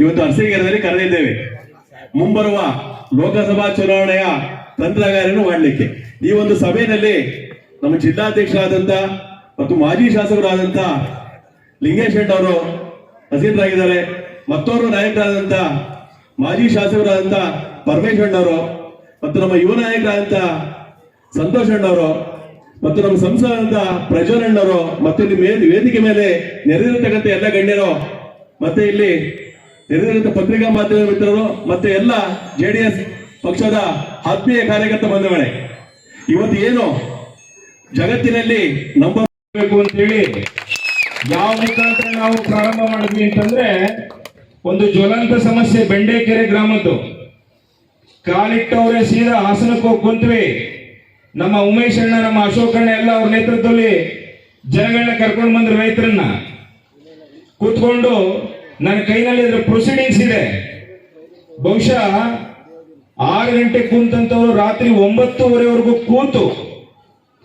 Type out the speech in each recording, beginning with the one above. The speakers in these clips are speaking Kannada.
ಇವತ್ತು ಅರಸೀಕೆರೆಯಲ್ಲಿ ಕರೆದಿದ್ದೇವೆ. ಮುಂಬರುವ ಲೋಕಸಭಾ ಚುನಾವಣೆಯ ತಂತ್ರಗಾರಿಯನ್ನು ಮಾಡಲಿಕ್ಕೆ. ಈ ಒಂದು ಸಭೆಯಲ್ಲಿ ನಮ್ಮ ಜಿಲ್ಲಾಧ್ಯಕ್ಷರಾದಂತ ಮತ್ತು ಮಾಜಿ ಶಾಸಕರಾದಂತ ಲಿಂಗೇಶ್ ಶೆಟ್ ಅವರು ಹಸೀನರಾಗಿದ್ದಾರೆ ಮತ್ತೋರ್ವ ನಾಯಕರಾದಂತ ಮಾಜಿ ಶಾಸಕರಾದಂತ ಪರಮೇಶ್ ಅಣ್ಣವರು ಮತ್ತು ನಮ್ಮ ಯುವ ನಾಯಕರಾದಂತ ಸಂತೋಷ್ ಅಣ್ಣವರು ಮತ್ತು ನಮ್ಮ ಸಂಸದ ಪ್ರಜ್ವಲ್ ಅಣ್ಣವರು ಮತ್ತು ಇಲ್ಲಿ ವೇದಿಕೆ ಮೇಲೆ ನೆರೆದಿರತಕ್ಕಂಥ ಎಲ್ಲ ಗಣ್ಯರು ಮತ್ತೆ ಇಲ್ಲಿ ನೆರೆದಿರುವಂತ ಪತ್ರಿಕಾ ಮಾಧ್ಯಮ ಮಿತ್ರರು ಮತ್ತೆ ಎಲ್ಲ ಜೆಡಿಎಸ್ ಪಕ್ಷದ ಆತ್ಮೀಯ ಕಾರ್ಯಕರ್ತ ಬಂಧುಗಳೇ, ಇವತ್ತು ಏನು ಜಗತ್ತಿನಲ್ಲಿ ನಂಬರ್ ಬೇಕು ಅಂತೇಳಿ ಯಾವ ಮುಖಾಂತರ ನಾವು ಪ್ರಾರಂಭ ಮಾಡಿದ್ವಿ ಅಂತಂದ್ರೆ ಒಂದು ಜ್ವಲಂತ ಸಮಸ್ಯೆ ಬೆಂಡೇಕೆರೆ ಗ್ರಾಮದ್ದು. ಕಾಲಿಟ್ಟವರೇ ಸೀದಾ ಹಾಸನಕ್ಕೆ ಹೋಗಿ ಕುಂತ್ವಿ. ನಮ್ಮ ಉಮೇಶ್ ಅಣ್ಣ, ನಮ್ಮ ಅಶೋಕ್ ಅಣ್ಣ ಎಲ್ಲ ಅವ್ರ ನೇತೃತ್ವದಲ್ಲಿ ಜನಗಳನ್ನ ಕರ್ಕೊಂಡು ಬಂದ್ರು ರೈತರನ್ನ. ಕೂತ್ಕೊಂಡು ನನ್ನ ಕೈನಲ್ಲಿ ಇದ್ರ ಪ್ರೊಸೀಡಿಂಗ್ಸ್ ಇದೆ. ಬಹುಶಃ ಆರು ಗಂಟೆ ಕುಂತಂತವ್ರು ರಾತ್ರಿ ಒಂಬತ್ತುವರೆವರೆಗೂ ಕೂತು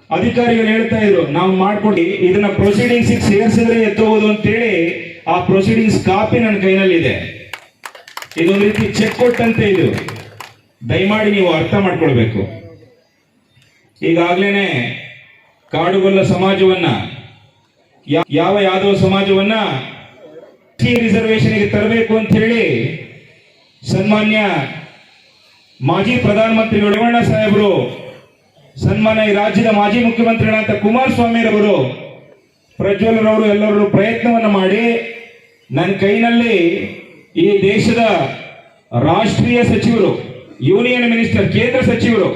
ಅಧಿಕಾರಿಗಳು ಹೇಳ್ತಾ ಇದ್ರು, ನಾವು ಮಾಡ್ಕೊಡಿ ಇದನ್ನ ಪ್ರೊಸೀಡಿಂಗ್ಸ್ ಸೇರಿಸಿದ್ರೆ ಎತ್ತೋದು ಅಂತೇಳಿ ಆ ಪ್ರೊಸೀಡಿಂಗ್ಸ್ ಕಾಪಿ ನನ್ನ ಕೈನಲ್ಲಿದೆ. ಇದೊಂದು ರೀತಿ ಚೆಕ್ ಕೊಟ್ಟಂತೆ ಇದು. ದಯಮಾಡಿ ನೀವು ಅರ್ಥ ಮಾಡ್ಕೊಳ್ಬೇಕು. ಈಗಾಗ್ಲೇನೆ ಕಾಡುಗೊಲ್ಲ ಸಮಾಜವನ್ನ, ಯಾವ ಯಾದವ ಸಮಾಜವನ್ನ ರಿಸರ್ವೇಶನ್ಗೆ ತರಬೇಕು ಅಂತ ಹೇಳಿ ಸನ್ಮಾನ್ಯ ಮಾಜಿ ಪ್ರಧಾನಮಂತ್ರಿ ರೇವಣ್ಣ ಸಾಹೇಬರು, ಸನ್ಮಾನ್ಯ ಈ ರಾಜ್ಯದ ಮಾಜಿ ಮುಖ್ಯಮಂತ್ರಿಗಳಾದ ಕುಮಾರಸ್ವಾಮಿ ರವರು, ಪ್ರಜ್ವಲ್ ರವರು ಎಲ್ಲರೂ ಪ್ರಯತ್ನವನ್ನು ಮಾಡಿ ನನ್ನ ಕೈನಲ್ಲಿ ಈ ದೇಶದ ರಾಷ್ಟ್ರೀಯ ಸಚಿವರು, ಯೂನಿಯನ್ ಮಿನಿಸ್ಟರ್, ಕೇಂದ್ರ ಸಚಿವರು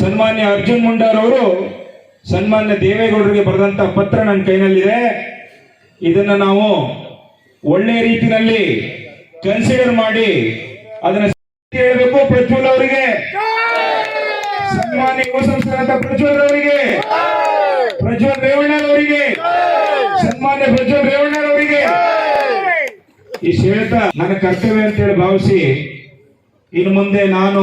ಸನ್ಮಾನ್ಯ ಅರ್ಜುನ್ ಮುಂಡಾರವರು ಸನ್ಮಾನ್ಯ ದೇವೇಗೌಡರಿಗೆ ಬರೆದಂತ ಪತ್ರ ನನ್ನ ಕೈನಲ್ಲಿದೆ. ಇದನ್ನ ನಾವು ಒಳ್ಳೆಯ ರೀತಿಯಲ್ಲಿ ಕನ್ಸಿಡರ್ ಮಾಡಿ ಅದನ್ನ ಹೇಳಬೇಕು ಪ್ರಜ್ವಲ್ ಅವರಿಗೆ. ಸನ್ಮಾನ್ಯ ಯುವ ಸಂಸ್ಥಾನದ ಪ್ರಜ್ವಲ್ ಅವರಿಗೆ. ಪ್ರಜ್ವಲ್ ರೇವಣ್ಣರವರಿಗೆ ಸನ್ಮಾನ್ಯ ಪ್ರಜ್ವಲ್ ರೇವಣ್ಣರವರಿಗೆ ಈ ಹೇಳ್ತಾ ನನ್ನ ಕರ್ತವ್ಯ ಅಂತೇಳಿ ಭಾವಿಸಿ ಇನ್ನು ಮುಂದೆ ನಾನು